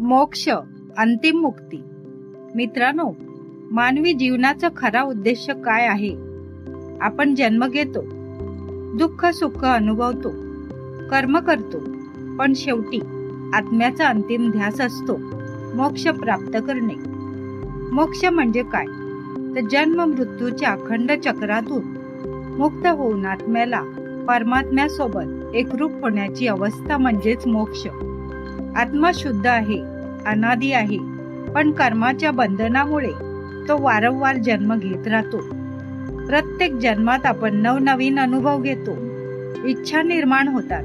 मोक्ष अंतिम मुक्ती. मित्रांनो मानवी जीवनाचा खरा उद्देश काय आहे? आपण जन्म घेतो दुःख सुख अनुभवतो कर्म करतो पण शेवटी आत्म्याचा अंतिम ध्यास असतो मोक्ष प्राप्त करणे. मोक्ष म्हणजे काय? तर जन्म मृत्यूच्या अखंड चक्रातून मुक्त होऊन आत्म्याला परमात्म्यासोबत एकरूप होण्याची अवस्था म्हणजेच मोक्ष. आत्मा शुद्ध आहे अनादी आहे. पण कर्माच्या बंधनामुळे तो वारंवार जन्म घेत राहतो. प्रत्येक जन्मात आपण नवनवीन अनुभव घेतो. इच्छा निर्माण होतात.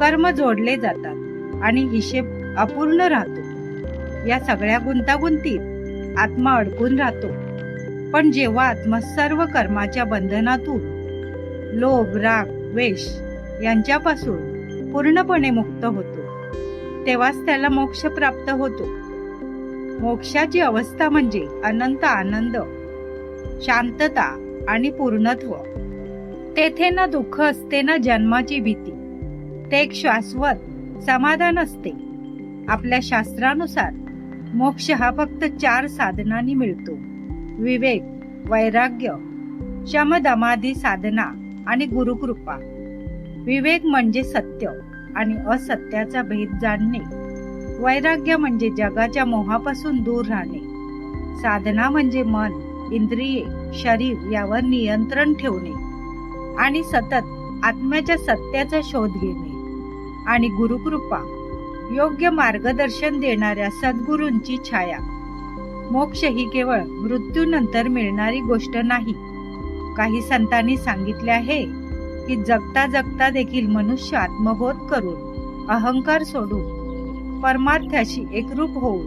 कर्म जोडले जातात आणि हिशेब अपूर्ण राहतो. या सगळ्या गुंतागुंतीत आत्मा अडकून राहतो. पण जेव्हा आत्मा सर्व कर्माच्या बंधनातून लोभ राग द्वेष यांच्यापासून पूर्णपणे मुक्त होतो तेव्हाच त्याला मोक्ष प्राप्त होतो. मोक्षाची अवस्था म्हणजे अनंत आनंद शांतता आणि पूर्णत्व. तेथे ना दुःख असते ना जन्माची भीती. ते एक शाश्वत समाधान असते. आपल्या शास्त्रानुसार मोक्ष हा फक्त चार साधनांनी मिळतो. विवेक वैराग्य शमदमादी साधना आणि गुरुकृपा. विवेक म्हणजे सत्य. आणि असत्याचा भेद जाणणे. वैराग्य म्हणजे जगाच्या मोहापासून दूर राहणे. साधना म्हणजे मन इंद्रिये शरीर यावर नियंत्रण ठेवणे. आणि सतत आत्म्याच्या सत्याचा शोध घेणे. आणि गुरुकृपा योग्य मार्गदर्शन देणाऱ्या सद्गुरूंची छाया. मोक्ष ही केवळ मृत्यूनंतर मिळणारी गोष्ट नाही. काही संतांनी सांगितले आहे की जगता जगता देखील मनुष्य आत्मबोध करून अहंकार सोडून परमार्थाशी एकरूप होऊन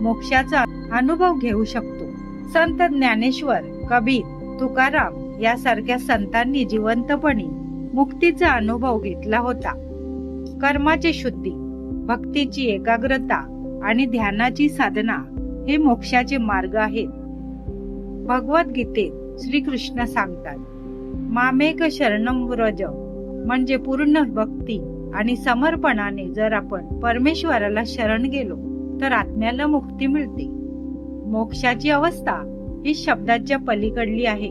मोक्षाचा अनुभव घेऊ शकतो. संत ज्ञानेश्वर कबीर तुकाराम यासारख्या संतांनी जिवंतपणे मुक्तीचा अनुभव घेतला होता. कर्माची शुद्धी भक्तीची एकाग्रता आणि ध्यानाची साधना हे मोक्षाचे मार्ग आहेत. भगवद्गीतेत श्रीकृष्ण सांगतात मामेक शरणम व्रज. म्हणजे पूर्ण भक्ती आणि समर्पणाने जर आपण परमेश्वराला शरण गेलो तर आत्म्याला मुक्ती मिळते. मोक्षाची अवस्था ही शब्दाच्या पलीकडली आहे.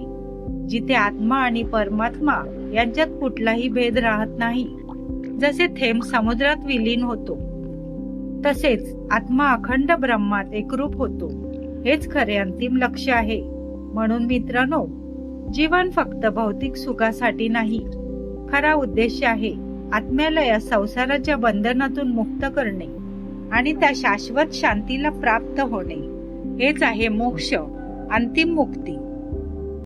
जिथे आत्मा आणि परमात्मा यांच्यात कुठलाही भेद राहत नाही. जसे थेंब समुद्रात विलीन होतो तसेच आत्मा अखंड ब्रह्मात एकरूप होतो. हेच खरे अंतिम लक्ष आहे. म्हणून मित्रांनो जीवन फक्त भौतिक सुखासाठी नाही. खरा उद्देश आहे आत्म्याला या संसाराच्या बंधनातून मुक्त करणे आणि त्या शाश्वत शांतीला प्राप्त होणे. हेच आहे मोक्ष अंतिम मुक्ती.